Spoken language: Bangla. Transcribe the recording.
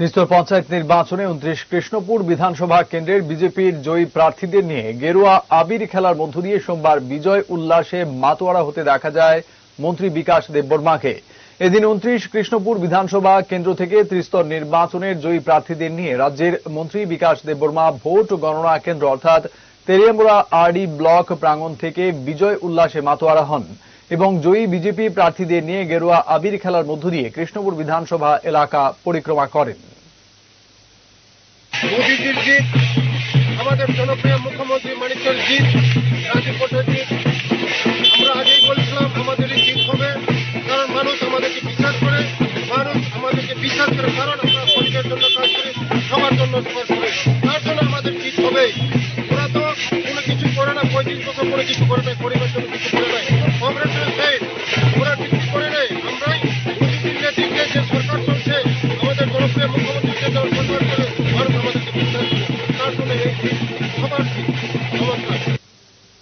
ত্রিস্তর পঞ্চায়েত নির্বাচনে উনত্রিশ কৃষ্ণপুর বিধানসভা কেন্দ্রের বিজেপির জয়ী প্রার্থীদের নিয়ে গেরুয়া আবির খেলার মধ্য দিয়ে সোমবার বিজয় উল্লাসে মাতোয়ারা হতে দেখা যায় মন্ত্রী বিকাশ দেববর্মাকে। এদিন উনত্রিশ কৃষ্ণপুর বিধানসভা কেন্দ্র থেকে ত্রিস্তর নির্বাচনের জয়ী প্রার্থীদের নিয়ে রাজ্যের মন্ত্রী বিকাশ দেববর্মা ভোট গণনা কেন্দ্র অর্থাৎ তেরিয়ামুড়া আরডি ব্লক প্রাঙ্গণ থেকে বিজয় উল্লাসে মাতোয়ারা হন এবং জয়ী বিজেপি প্রার্থীদের নিয়ে গেরুয়া আবির খেলার মধ্য দিয়ে কৃষ্ণপুর বিধানসভা এলাকা পরিক্রমা করেন। মোদীজির জিত, আমাদের জনপ্রিয় মুখ্যমন্ত্রী মানিকের জিত রাজীব জিত। আমরা আগেই বলছিলাম, আমাদের জিত হবে কারণ মানুষ আমাদেরকে বিশ্বাস করে, মানুষ আমাদেরকে বিশ্বাস করে, কারণ আমরা গরিবের জন্য কাজ করি, সবার জন্য কাজ করি। তার জন্য আমাদের জিত হবে ওরা তো কোনো কিছু করে না পঁয়ত্রিশ বছর কোনো কিছু করে নাই গরিবের জন্য কিছু করে নাই 魂